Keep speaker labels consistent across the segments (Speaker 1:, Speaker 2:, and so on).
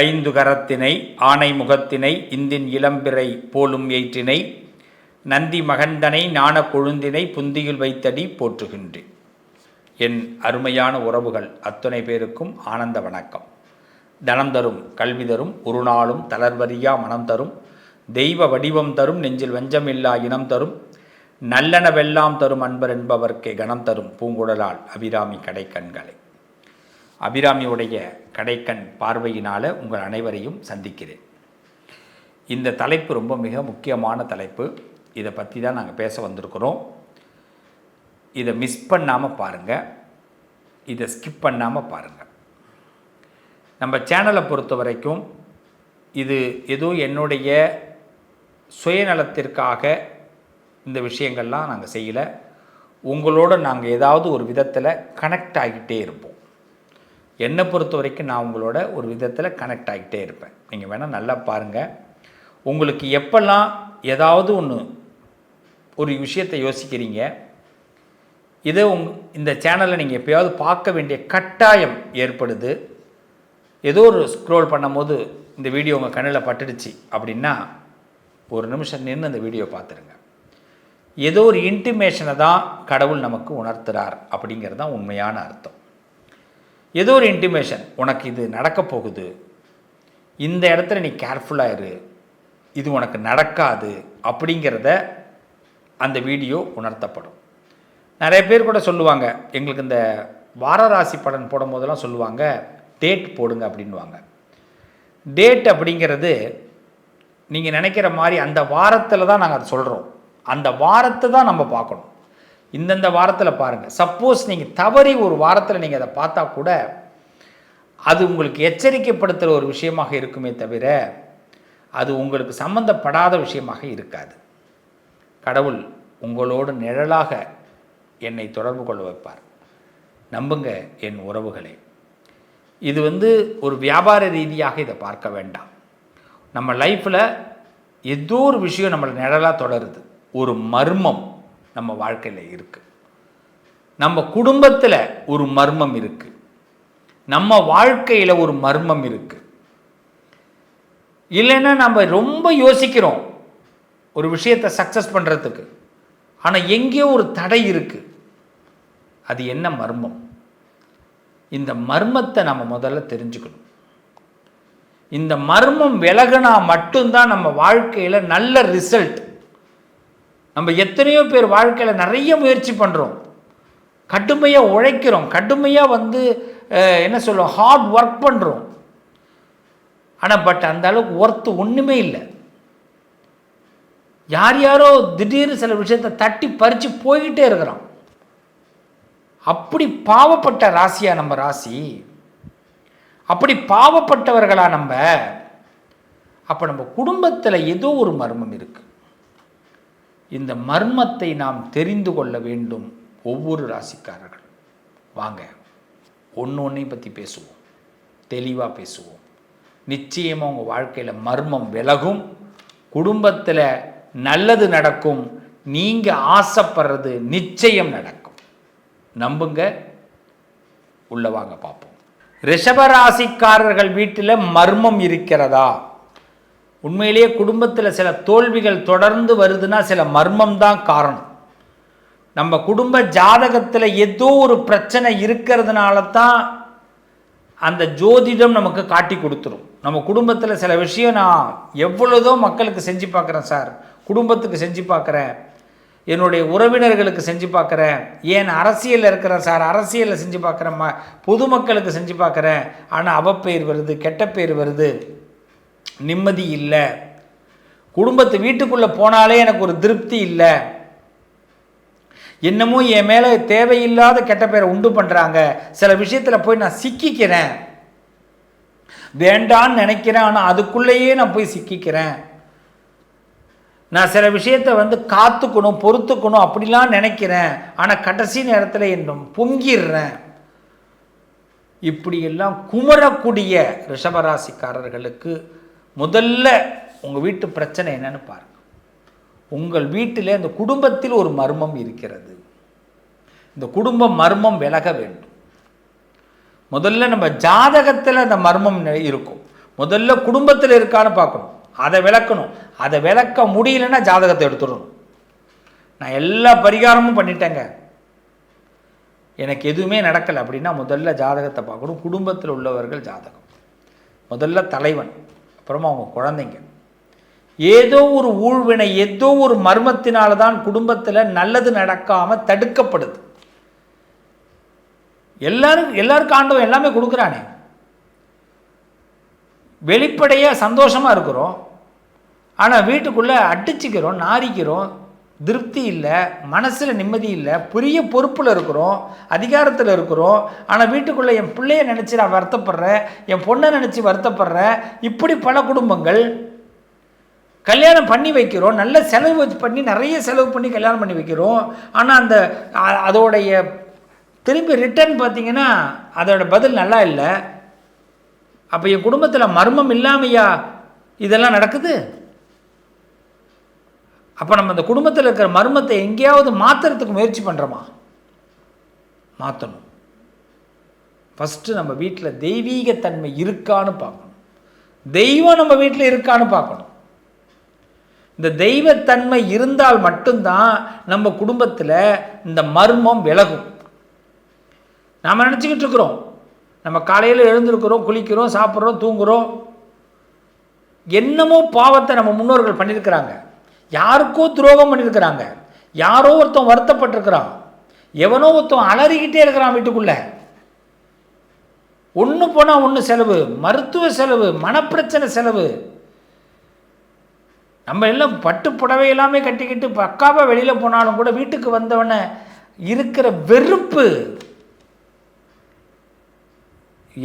Speaker 1: ஐந்து கரத்தினை ஆனை முகத்தினை இந்தின் இளம்பிறை போலும் ஏற்றினை நந்தி மகந்தனை ஞான கொழுந்தினை புந்தியில் வைத்தடி போற்றுகின்றேன். என் அருமையான உறவுகள் அத்தனை பேருக்கும் ஆனந்த வணக்கம். தனம் தரும் கல்வி தரும் ஒரு நாளும் தளர்வரியா மனம் தரும் தெய்வ வடிவம் தரும் நெஞ்சில் வஞ்சமில்லா இனம் தரும் நல்லனவெல்லாம் தரும் அன்பர் என்பவர்க்கே கணம் தரும் பூங்குடலால் அபிராமி கடைக்கண்களை. அபிராமியுடைய கடைக்கண் பார்வையினால் உங்கள் அனைவரையும் சந்திக்கிறேன். இந்த தலைப்பு ரொம்ப மிக முக்கியமான தலைப்பு. இதை பற்றி தான் நாங்கள் பேச வந்திருக்கிறோம். இதை மிஸ் பண்ணாமல் பாருங்கள் இதை ஸ்கிப் பண்ணாமல் பாருங்கள் நம்ம சேனலை பொறுத்த வரைக்கும் இது ஏதோ என்னுடைய சுயநலத்திற்காக இந்த விஷயங்கள்லாம் நாங்கள் செய்யலை. உங்களோட நாங்கள் ஏதாவது ஒரு விதத்தில் கனெக்ட் ஆகிட்டே இருப்போம். என்னை பொறுத்த வரைக்கும் நான் உங்களோட ஒரு விதத்தில் கனெக்ட் ஆகிட்டே இருப்பேன். நீங்கள் வேணால் நல்லா பாருங்கள் உங்களுக்கு எப்பெல்லாம் ஏதாவது ஒன்று ஒரு விஷயத்தை யோசிக்கிறீங்க இதை உங் இந்த சேனலை நீங்கள் எப்பயாவது பார்க்க வேண்டிய கட்டாயம் ஏற்படுது. ஏதோ ஒரு ஸ்க்ரோல் பண்ணும்போது இந்த வீடியோ உங்கள் கண்ணில் பட்டுடுச்சு அப்படின்னா ஒரு நிமிஷம் நின்று அந்த வீடியோ பார்த்துருங்க. ஏதோ ஒரு இன்டிமேஷனை தான் கடவுள் நமக்கு உணர்த்துறார் அப்படிங்கிறது தான் உண்மையான அர்த்தம். ஏதோ ஒரு இன்டிமேஷன் உனக்கு இது நடக்க போகுது. இந்த இடத்துல நீ கேர்ஃபுல்லாக இரு. இது உனக்கு நடக்காது. அப்படிங்கிறத அந்த வீடியோ உணர்த்தப்படும். நிறைய பேர் கூட சொல்லுவாங்க எங்களுக்கு இந்த வாரராசி பலன் போடும் போதெல்லாம் சொல்லுவாங்க டேட் போடுங்க அப்படின்வாங்க டேட் அப்படிங்கிறது நீங்கள் நினைக்கிற மாதிரி அந்த வாரத்தில் தான் நாங்கள் அதை சொல்கிறோம் அந்த வாரத்தை தான் நம்ம பார்க்கணும். இந்தந்த வாரத்தில் பாருங்கள் சப்போஸ் நீங்கள் தவறி ஒரு வாரத்தில் நீங்கள் அதை பார்த்தா கூட அது உங்களுக்கு எச்சரிக்கைப்படுத்துகிற ஒரு விஷயமாக இருக்குமே தவிர அது உங்களுக்கு சம்பந்தப்படாத விஷயமாக இருக்காது. கடவுள் உங்களோடு நிழலாக என்னை தொடர்பு கொள்ள வைப்பார். நம்புங்க என் உறவுகளே. இது வந்து ஒரு வியாபார ரீதியாக இதை பார்க்க வேண்டாம். நம்ம லைஃப்பில் ஏதோ ஒரு விஷயம் நம்மளை நிழலாக தொடருது. ஒரு மர்மம். நம்ம வாழ்க்கையில் இருக்குது நம்ம குடும்பத்தில் ஒரு மர்மம் இருக்குது நம்ம வாழ்க்கையில் ஒரு மர்மம் இருக்குது இல்லைன்னா நம்ம ரொம்ப யோசிக்கிறோம் ஒரு விஷயத்தை சக்ஸஸ் பண்ணுறதுக்கு ஆனால் எங்கேயோ ஒரு தடை இருக்குது அது என்ன மர்மம்? இந்த மர்மத்தை நம்ம முதல்ல தெரிஞ்சுக்கணும். இந்த மர்மம் விலகினா மட்டும்தான் நம்ம வாழ்க்கையில் நல்ல ரிசல்ட் நம்ம எத்தனையோ பேர் வாழ்க்கையில் நிறைய முயற்சி பண்ணுறோம் கடுமையாக உழைக்கிறோம். கடுமையாக வந்து என்ன சொல்லுவோம்? ஹார்ட் ஒர்க் பண்ணுறோம் ஆனால் பட் அந்த அளவுக்கு ஒர்த்து ஒன்றுமே இல்லை. யார் யாரோ திடீர்னு சில விஷயத்தை தட்டி பறித்து போய்கிட்டே இருக்கிறோம் அப்படி பாவப்பட்ட ராசியா நம்ம ராசி? அப்படி பாவப்பட்டவர்களா நம்ம? அப்போ நம்ம குடும்பத்தில் ஏதோ ஒரு மர்மம் இருக்குது இந்த மர்மத்தை நாம் தெரிந்து கொள்ள வேண்டும் ஒவ்வொரு ராசிக்காரர்கள். வாங்க ஒன்று ஒன்றையும் பற்றி பேசுவோம். தெளிவாக பேசுவோம். நிச்சயமாக உங்கள் வாழ்க்கையில் மர்மம் விலகும். குடும்பத்தில் நல்லது நடக்கும். நீங்கள் ஆசைப்படுறது நிச்சயம் நடக்கும். நம்புங்க. உள்ள வாங்க பார்ப்போம். ரிஷபராசிக்காரர்கள் வீட்டில் மர்மம் இருக்கிறதா? உண்மையிலேயே குடும்பத்தில் சில தோல்விகள் தொடர்ந்து வருதுன்னா சில மர்மம் தான் காரணம். நம்ம குடும்ப ஜாதகத்தில் ஏதோ ஒரு பிரச்சனை இருக்கிறதுனால தான் அந்த ஜோதிடம் நமக்கு காட்டி கொடுத்துரும். நம்ம குடும்பத்தில் சில விஷயம் நான் எவ்வளோதோ மக்களுக்கு செஞ்சு பார்க்குறேன் சார். குடும்பத்துக்கு செஞ்சு பார்க்குறேன். என்னுடைய உறவினர்களுக்கு செஞ்சு பார்க்குறேன். ஏன் அரசியலில் இருக்கிறேன் சார்? அரசியலில் செஞ்சு பார்க்குறேன். ம பொதுமக்களுக்கு செஞ்சு பார்க்குறேன். ஆனால் அவப்பெயர் வருது கெட்ட பேர் வருது. நிம்மதி இல்லை. குடும்பத்து வீட்டுக்குள்ளே போனாலே எனக்கு ஒரு திருப்தி இல்லை. என்னமோ என் மேலே தேவையில்லாத கெட்ட பேரை உண்டு பண்ணுறாங்க சில விஷயத்தில் போய் நான் சிக்கிக்கிறேன். வேண்டான்னு நினைக்கிறேன் ஆனால் அதுக்குள்ளேயே நான் போய் சிக்கிக்கிறேன். நான் சில விஷயத்தை வந்து காத்துக்கணும் பொறுத்துக்கணும் அப்படிலாம் நினைக்கிறேன். ஆனால் கடைசி நேரத்தில் என்னும் பொங்கிடுறேன். இப்படியெல்லாம் குமரக்கூடிய ரிஷபராசிக்காரர்களுக்கு முதல்ல உங்கள் வீட்டு பிரச்சனை என்னன்னு பாருங்க. உங்கள் வீட்டில் அந்த குடும்பத்தில் ஒரு மர்மம் இருக்கிறது. இந்த குடும்ப மர்மம் விலக வேண்டும். முதல்ல நம்ம ஜாதகத்தில் அந்த மர்மம் இருக்கும். முதல்ல குடும்பத்தில் இருக்கான்னு பார்க்கணும். அதை விளக்கணும். அதை விளக்க முடியலன்னா ஜாதகத்தை எடுத்துடணும். நான் எல்லா பரிகாரமும் பண்ணிட்டேங்க. எனக்கு எதுவுமே நடக்கலை அப்படின்னா முதல்ல ஜாதகத்தை பார்க்கணும். குடும்பத்தில் உள்ளவர்கள் ஜாதகம். முதல்ல தலைவன். அப்புறமா அவங்க குழந்தைங்க. ஏதோ ஒரு ஊழ்வினை ஏதோ ஒரு மர்மத்தினால தான் குடும்பத்தில் நல்லது நடக்காமல் தடுக்கப்படுது. எல்லாரும் எல்லாருக்கும் ஆண்டவன் எல்லாமே கொடுக்குறானே. வெளிப்படையாக சந்தோஷமாக இருக்கிறோம். ஆனால் வீட்டுக்குள்ளே அடிச்சுக்கிறோம் நாரிக்கிறோம். திருப்தி இல்லை மனசில் நிம்மதி இல்லை பெரிய பொறுப்பில் இருக்கிறோம் அதிகாரத்தில் இருக்கிறோம் ஆனால் வீட்டுக்குள்ளே என் பிள்ளைய நினச்சி நான் வருத்தப்படுறேன் என் பொண்ணை நினச்சி வருத்தப்படுறேன் இப்படி பல குடும்பங்கள் கல்யாணம் பண்ணி வைக்கிறோம் நல்ல செலவு பண்ணி நிறைய செலவு பண்ணி கல்யாணம் பண்ணி வைக்கிறோம் ஆனால் அந்த அதோடைய திரும்பி ரிட்டர்ன் பார்த்தீங்கன்னா அதோட பதில் நல்லா இல்லை. அப்போ என் குடும்பத்தில் மர்மம் இல்லாமையா இதெல்லாம் நடக்குது? அப்போ நம்ம அந்த குடும்பத்தில் இருக்கிற மர்மத்தை எங்கேயாவது மாற்றுறதுக்கு முயற்சி பண்ணுறோமா மாற்றணும் ஃபஸ்ட்டு நம்ம வீட்டில் தெய்வீகத்தன்மை இருக்கான்னு பார்க்கணும். தெய்வம் நம்ம வீட்டில் இருக்கான்னு பார்க்கணும். இந்த தெய்வத்தன்மை இருந்தால் மட்டும்தான் நம்ம குடும்பத்தில் இந்த மர்மம் விலகும். நாம் நினச்சிக்கிட்டு இருக்கிறோம். நம்ம காலையில் எழுந்திருக்கிறோம் குளிக்கிறோம் சாப்பிட்றோம் தூங்குறோம். என்னமோ பாவத்தை நம்ம முன்னோர்கள் பண்ணியிருக்கிறாங்க. யாருக்கோ துரோகம் பண்ணியிருக்கிறாங்க யாரோ ஒருத்தன் வருத்தப்பட்டிருக்கிறான். எவனோ ஒருத்தன் அலறிக்கிட்டே இருக்கிறான் வீட்டுக்குள்ளே. ஒன்று போனால் ஒன்று செலவு மருத்துவ செலவு மனப்பிரச்சனை செலவு. நம்ம எல்லாம் பட்டு புடவை எல்லாமே கட்டிக்கிட்டு பக்காவாக வெளியில் போனாலும் கூட வீட்டுக்கு வந்தவன இருக்கிற வெறுப்பு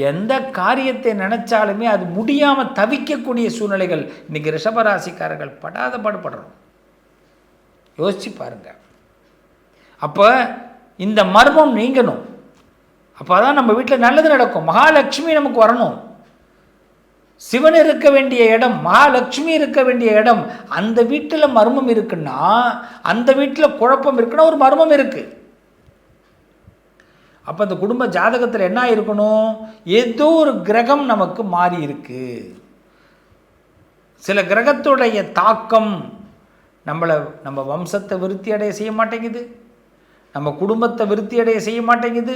Speaker 1: எந்த காரியத்தை நினச்சாலுமே அது முடியாமல் தவிக்கக்கூடிய சூழ்நிலைகள். இன்றைக்கி ரிஷபராசிக்காரர்கள் படாத பாடுபடுறோம். யோசிச்சு பாருங்க. அப்போ இந்த மர்மம் நீங்கணும். அப்போ தான் நம்ம வீட்டில் நல்லது நடக்கும். மகாலட்சுமி நமக்கு வரணும். சிவன் இருக்க வேண்டிய இடம் மகாலட்சுமி இருக்க வேண்டிய இடம் அந்த வீட்டில் மர்மம் இருக்குன்னா அந்த வீட்டில் குழப்பம் இருக்குன்னா ஒரு மர்மம் இருக்குது அப்போ அந்த குடும்ப ஜாதகத்தில் என்ன இருக்கணும் ஏதோ ஒரு கிரகம் நமக்கு மாறி இருக்கு. சில கிரகத்துடைய தாக்கம் நம்மளை நம்ம வம்சத்தை விருத்தி அடைய செய்ய மாட்டேங்குது. நம்ம குடும்பத்தை விருத்தி அடைய செய்ய மாட்டேங்குது.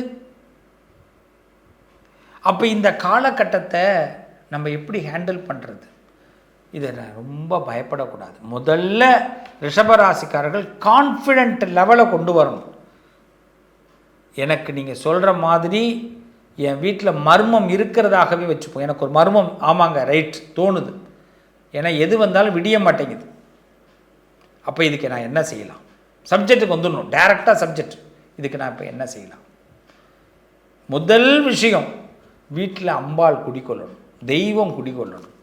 Speaker 1: அப்போ இந்த காலகட்டத்தை நம்ம எப்படி ஹேண்டில் பண்ணுறது இதை நான் ரொம்ப பயப்படக்கூடாது. முதல்ல ரிஷபராசிக்காரர்கள் கான்ஃபிடென்ட் லெவலை கொண்டு வரணும். எனக்கு நீங்கள் சொல்கிற மாதிரி என் வீட்டில் மர்மம் இருக்கிறதாகவே வச்சுப்போம் எனக்கு ஒரு மர்மம் ஆமாங்க ரைட் தோணுது. ஏன்னா எது வந்தாலும் விடிய மாட்டேங்குது. அப்போ இதுக்கு நான் என்ன செய்யலாம்? சப்ஜெக்ட்டுக்கு வந்துடணும். டைரெக்டாக சப்ஜெக்ட் இதுக்கு நான் இப்போ என்ன செய்யலாம்? முதல் விஷயம் வீட்டில் அம்பாள் குடிக்கொள்ளணும் தெய்வம் குடிக்கொள்ளணும்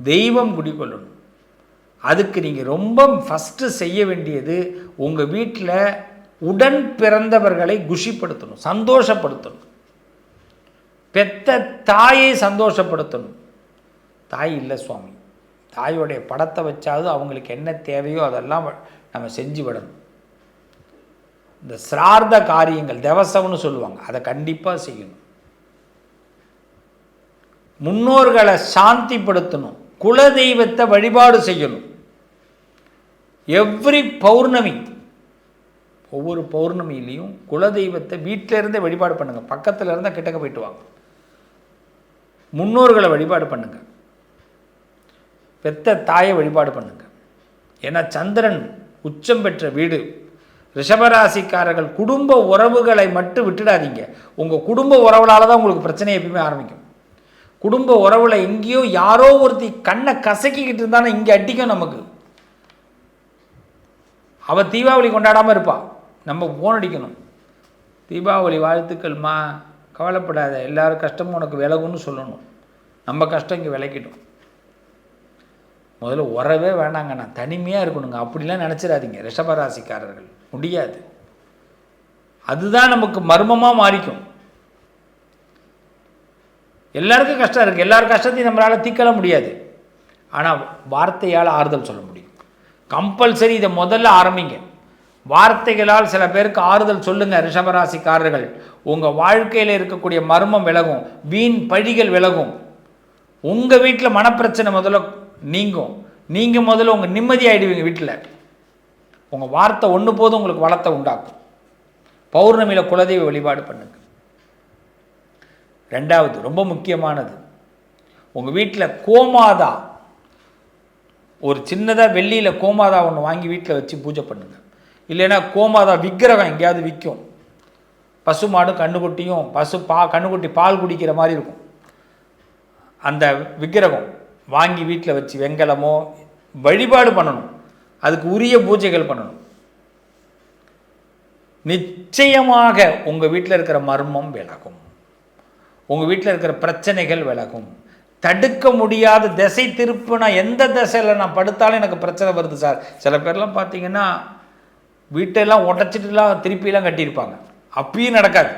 Speaker 1: தெய்வம் குடிக்கொள்ளணும் அதுக்கு நீங்கள் ரொம்ப ஃபஸ்ட்டு செய்ய வேண்டியது உங்கள் வீட்டில் உடன் பிறந்தவர்களை குஷிப்படுத்தணும் சந்தோஷப்படுத்தணும். பெத்த தாயை சந்தோஷப்படுத்தணும். தாய் இல்லை சுவாமி. தாயோடைய படத்தை வச்சாவது அவங்களுக்கு என்ன தேவையோ அதெல்லாம் நம்ம செஞ்சு விடணும். இந்த சிரார்த்த காரியங்கள் தேவசம்னு சொல்லுவாங்க. அதை கண்டிப்பாக செய்யணும். முன்னோர்களை சாந்திப்படுத்தணும். குலதெய்வத்தை வழிபாடு செய்யணும். எவ்ரி பௌர்ணமி ஒவ்வொரு பௌர்ணமியிலையும் குலதெய்வத்தை வீட்டிலேருந்தே வழிபாடு பண்ணுங்க. பக்கத்தில் இருந்தால் கிட்டக்க போயிட்டு வாங்க. முன்னோர்களை வழிபாடு பண்ணுங்கள் பெத்த தாயை வழிபாடு பண்ணுங்கள் ஏன்னா சந்திரன் உச்சம் பெற்ற வீடு. ரிஷபராசிக்காரர்கள் குடும்ப உறவுகளை மட்டும் விட்டுடாதீங்க. உங்கள் குடும்ப உறவுகளால் தான் உங்களுக்கு பிரச்சனை எப்பயுமே ஆரம்பிக்கும். குடும்ப உறவில் எங்கேயோ யாரோ ஒருத்தி கண்ணை கசக்கிக்கிட்டு இருந்தானே இங்கே அடிக்கும் நமக்கு. அவள் தீபாவளி கொண்டாடாமல் இருப்பாள் நம்ம ஃபோன் அடிக்கணும். தீபாவளி வாழ்த்துக்கள்மா கவலைப்படாத எல்லாரும் கஷ்டமும் உனக்கு விலகுன்னு சொல்லணும். நம்ம கஷ்டம் இங்கே விளக்கிட்டோம் முதல்ல உறவே வேண்டாங்க நான் தனிமையாக இருக்கணுங்க. அப்படிலாம் நினச்சிடாதீங்க. ரிஷபராசிக்காரர்கள் முடியாது. அதுதான் நமக்கு மர்மமாக மாறிக்கும். எல்லாருக்கும் கஷ்டம் இருக்குது எல்லார் கஷ்டத்தையும் நம்மளால் தீக்கல முடியாது. ஆனால் வார்த்தையால் ஆறுதல் சொல்ல முடியும். கம்பல்சரி இதை முதல்ல ஆரம்பிங்க. வார்த்தைகளால் சில பேருக்கு ஆறுதல் சொல்லுங்க ரிஷபராசிக்காரர்கள். உங்கள் வாழ்க்கையில் இருக்கக்கூடிய மர்மம் விலகும் வீண் பழிகள் விலகும். உங்கள் வீட்டில் மனப்பிரச்சனை முதல்ல நீங்கும். நீங்கள் முதல்ல உங்கள் நிம்மதியாயிடுவீங்க வீட்டில் உங்கள் வார்த்தை ஒன்று போதும் உங்களுக்கு வளத்தை உண்டாக்கும். பௌர்ணமியில் குலதெய்வ வழிபாடு பண்ணுங்க. ரெண்டாவது ரொம்ப முக்கியமானது. உங்கள் வீட்டில் கோமாதா. ஒரு சின்னதாக வெள்ளியில் கோமாதா ஒன்று வாங்கி வீட்டில் வச்சு பூஜை பண்ணுங்கள் இல்லைன்னா கோமாதா விக்கிரகம் எங்கேயாவது விற்கும் பசு மாடும் கண்ணுக்குட்டியும் பசு பா கண்ணுக்குட்டி பால் குடிக்கிற மாதிரி இருக்கும். அந்த விக்கிரகம் வாங்கி வீட்டில் வச்சு வெங்கலமோ வழிபாடு பண்ணணும். அதுக்கு உரிய பூஜைகள் பண்ணணும். நிச்சயமாக உங்கள் வீட்டில் இருக்கிற மர்மம் விலகும். உங்கள் வீட்டில் இருக்கிற பிரச்சனைகள் விலகும். தடுக்க முடியாத திசை திருப்புனா எந்த திசையில் நான் படுத்தாலும் எனக்கு பிரச்சனை வருது சார். சில பேர்லாம் பார்த்தீங்கன்னா வீட்டெல்லாம் உடச்சிட்டுலாம் திருப்பிலாம் கட்டியிருப்பாங்க. அப்பயும் நடக்காது.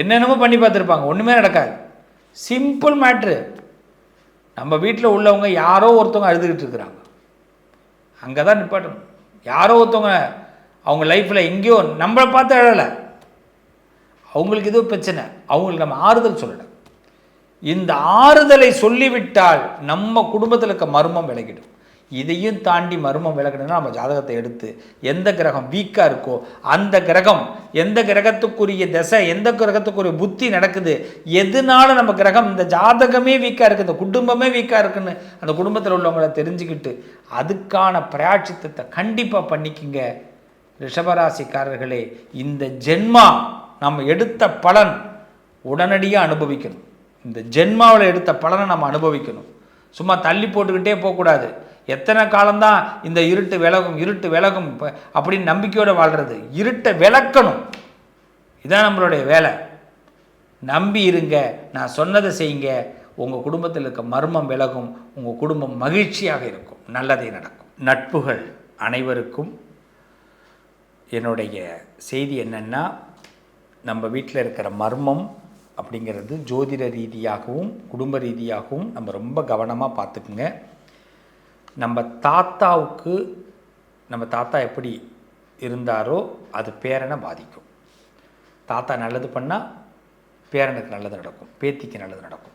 Speaker 1: என்னென்னமோ பண்ணி பார்த்துருப்பாங்க. ஒன்றுமே நடக்காது. சிம்பிள் மேட்ரு நம்ம வீட்டில் உள்ளவங்க யாரோ ஒருத்தவங்க அழுதுகிட்டு இருக்கிறாங்க. அங்கே தான் நிப்பாட்டணும். யாரோ ஒருத்தவங்க அவங்க லைஃப்பில் எங்கேயோ நம்மளை பார்த்து அழலை. அவங்களுக்கு ஏதோ பிரச்சனை. அவங்களுக்கு நம்ம ஆறுதல் சொல்லலை. இந்த ஆறுதலை சொல்லிவிட்டால் நம்ம குடும்பத்தில் இருக்க மர்மம் விலகிடும். இதையும் தாண்டி மர்மம் விளக்கணும்னா நம்ம ஜாதகத்தை எடுத்து எந்த கிரகம் வீக்காக இருக்கோ அந்த கிரகம் எந்த கிரகத்துக்குரிய திசை எந்த கிரகத்துக்குரிய புத்தி நடக்குது எதனால நம்ம கிரகம் இந்த ஜாதகமே வீக்காக இருக்குது இந்த குடும்பமே வீக்காக இருக்குன்னு அந்த குடும்பத்தில் உள்ளவங்களை தெரிஞ்சுக்கிட்டு அதுக்கான பிராட்சித்தத்தை கண்டிப்பாக பண்ணிக்கிங்க. ரிஷபராசிக்காரர்களே இந்த ஜென்மா நம்ம எடுத்த பலன் உடனடியாக அனுபவிக்கணும். இந்த ஜென்மாவில் எடுத்த பலனை நம்ம அனுபவிக்கணும். சும்மா தள்ளி போட்டுக்கிட்டே போகக்கூடாது. எத்தனை காலம்தான் இந்த இருட்டு விலகும் இருட்டு விலகும் அப்படின்னு நம்பிக்கையோடு வாழ்கிறது இருட்டை விளக்கணும். இதான் நம்மளுடைய வேலை. நம்பி இருங்க. நான் சொன்னதை செய்யுங்க. உங்கள் குடும்பத்தில் இருக்க மர்மம் விலகும். உங்கள் குடும்பம் மகிழ்ச்சியாக இருக்கும். நல்லதே நடக்கும். நட்புகள் அனைவருக்கும் என்னுடைய செய்தி என்னென்னா நம்ம வீட்டில் இருக்கிற மர்மம் அப்படிங்கிறது ஜோதிட ரீதியாகவும் குடும்ப ரீதியாகவும் நம்ம ரொம்ப கவனமாக பார்த்துக்குங்க. நம்ம தாத்தாவுக்கு நம்ம தாத்தா எப்படி இருந்தாரோ அது பேரனை பாதிக்கும். தாத்தா நல்லது பண்ணால் பேரனுக்கு நல்லது நடக்கும். பேத்திக்கு நல்லது நடக்கும்.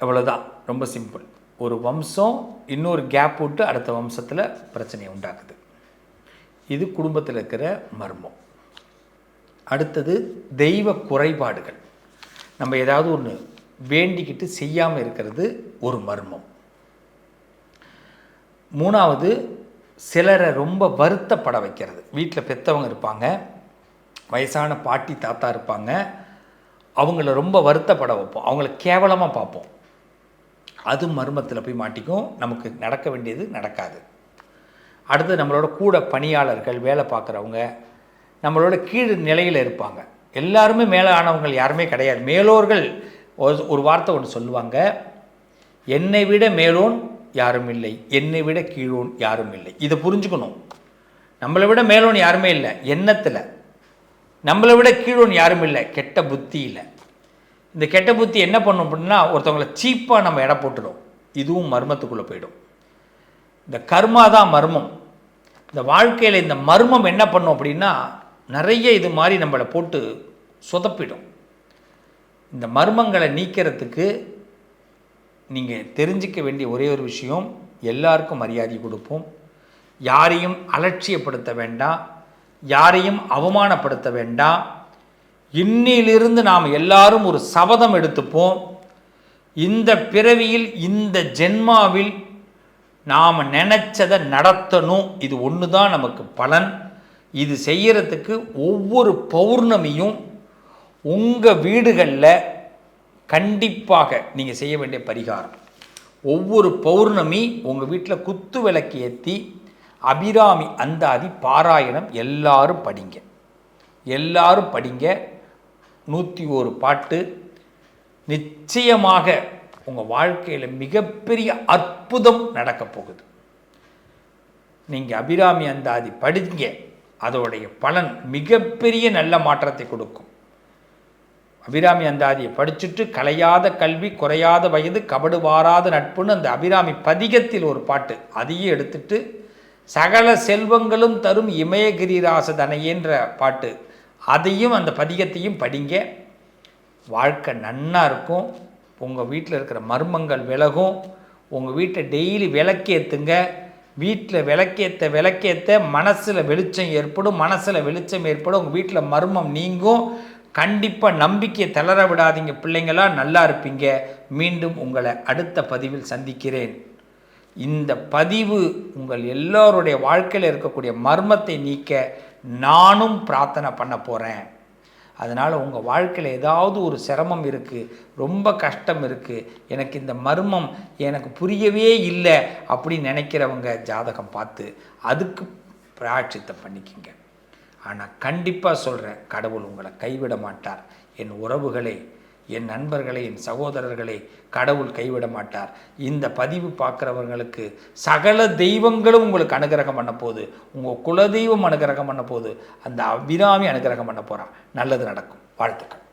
Speaker 1: அவ்வளோதான் ரொம்ப சிம்பிள் ஒரு வம்சம் இன்னொரு கேப் விட்டு அடுத்த வம்சத்தில் பிரச்சனையை உண்டாக்குது. இது குடும்பத்தில் இருக்கிற மர்மம். அடுத்தது தெய்வ குறைபாடுகள். நம்ம ஏதாவது ஒன்று வேண்டிக்கிட்டு செய்யாமல் இருக்கிறது ஒரு மர்மம். மூணாவது சிலரை ரொம்ப வருத்தப்பட வைக்கிறது. வீட்டில் பெற்றவங்க இருப்பாங்க வயசான பாட்டி தாத்தா இருப்பாங்க அவங்கள ரொம்ப வருத்தப்பட வைப்போம். அவங்கள கேவலமாக பார்ப்போம். அது மர்மத்தில் போய் மாட்டிக்கும். நமக்கு நடக்க வேண்டியது நடக்காது. அடுத்து நம்மளோட கூட பணியாளர்கள் வேலை பார்க்குறவங்க நம்மளோட கீழ் நிலையில் இருப்பாங்க. எல்லாருமே மேலே ஆனவங்க யாருமே கிடையாது. மேலோர்கள் ஒரு- ஒரு வார்த்தை ஒன்று சொல்லுவாங்க. என்னை விட மேலோன் யாரும் இல்லை. என்னை விட கீழோன் யாரும் இல்லை. இதை புரிஞ்சுக்கணும். நம்மளை விட மேலோன் யாருமே இல்லை. எண்ணத்தில். நம்மளை விட கீழோன் யாரும் இல்லை. கெட்ட புத்தி இல்லை இந்த கெட்ட புத்தி என்ன பண்ணும் அப்படின்னா ஒருத்தவங்களை சீப்பாக நம்ம எடை போட்டுடும். இதுவும் மர்மத்துக்குள்ளே போயிடும். இந்த கர்மா தான் மர்மம். இந்த வாழ்க்கையில் இந்த மர்மம் என்ன பண்ணும் அப்படின்னா நிறைய இது மாதிரி நம்மளை போட்டு சொதப்பிடும். இந்த மர்மங்களை நீக்கிறதுக்கு நீங்கள் தெரிஞ்சிக்க வேண்டிய ஒரே ஒரு விஷயம் எல்லாருக்கும் மரியாதை கொடுப்போம். யாரையும் அலட்சியப்படுத்த வேண்டாம் யாரையும் அவமானப்படுத்த வேண்டாம் இன்னிலிருந்து நாம் எல்லாரும் ஒரு சபதம் எடுத்துப்போம். இந்த பிறவியில் இந்த ஜென்மாவில் நாம் நினச்சதை நடத்தணும். இது ஒன்று தான் நமக்கு பலன். இது செய்கிறதுக்கு ஒவ்வொரு பௌர்ணமியும் உங்கள் வீடுகளில் கண்டிப்பாக நீங்கள் செய்ய வேண்டிய பரிகாரம். ஒவ்வொரு பௌர்ணமி உங்கள் வீட்டில் குத்து விளக்கு ஏற்றி அபிராமி அந்தாதி பாராயணம் எல்லாரும் படிங்க. எல்லாரும் படிங்க. நூற்றி ஒரு பாட்டு. நிச்சயமாக உங்கள் வாழ்க்கையில் மிகப்பெரிய அற்புதம் நடக்கப் போகுது. நீங்கள் அபிராமி அந்தாதி படிங்க. அதோடைய பலன் மிகப்பெரிய நல்ல மாற்றத்தை கொடுக்கும். அபிராமி அந்தாதியை படிச்சுட்டு கலையாத கல்வி குறையாத வயது கபடு வாராத நட்புன்னு அந்த அபிராமி பதிகத்தில் ஒரு பாட்டு. அதையும் எடுத்துட்டு சகல செல்வங்களும் தரும் இமயகிரிராச தனையேன்ற பாட்டு. அதையும் அந்த பதிகத்தையும் படிங்க. வாழ்க்கை நன்னா இருக்கும். உங்கள் வீட்டில் இருக்கிற மர்மங்கள் விலகும். உங்கள் வீட்டை டெய்லி விளக்கேற்றுங்க வீட்டில் விளக்கேற்ற விளக்கேற்ற மனசில் வெளிச்சம் ஏற்படும். மனசில் வெளிச்சம் ஏற்படும். உங்கள் வீட்டில் மர்மம் நீங்கும். கண்டிப்பாக நம்பிக்கையை தளர விடாதீங்க. பிள்ளைங்களா நல்லா இருப்பீங்க. மீண்டும் உங்களை அடுத்த பதிவில் சந்திக்கிறேன். இந்த பதிவு உங்கள் எல்லோருடைய வாழ்க்கையில் இருக்கக்கூடிய மர்மத்தை நீக்க நானும் பிரார்த்தனை பண்ண போகிறேன் அதனால் உங்கள் வாழ்க்கையில் ஏதாவது ஒரு சிரமம் இருக்குது ரொம்ப கஷ்டம் இருக்குது எனக்கு இந்த மர்மம் எனக்கு புரியவே இல்லை அப்படின்னு நினைக்கிறவங்க ஜாதகம் பார்த்து அதுக்கு பிராட்சித்தம் பண்ணிக்கிங்க. ஆனால் கண்டிப்பாக சொல்கிறேன் கடவுள் உங்களை கைவிட மாட்டார். என் உறவுகளை என் நண்பர்களை என் சகோதரர்களை கடவுள் கைவிட மாட்டார். இந்த பதிவு பார்க்குறவங்களுக்கு சகல தெய்வங்களும் உங்களுக்கு அனுகிரகம் பண்ண போகுது. உங்கள் குலதெய்வம் அனுகிரகம் பண்ண போகுது. அந்த அபிராமி அனுகிரகம் பண்ண போகிறான் நல்லது நடக்கும். வாழ்த்துக்கள்.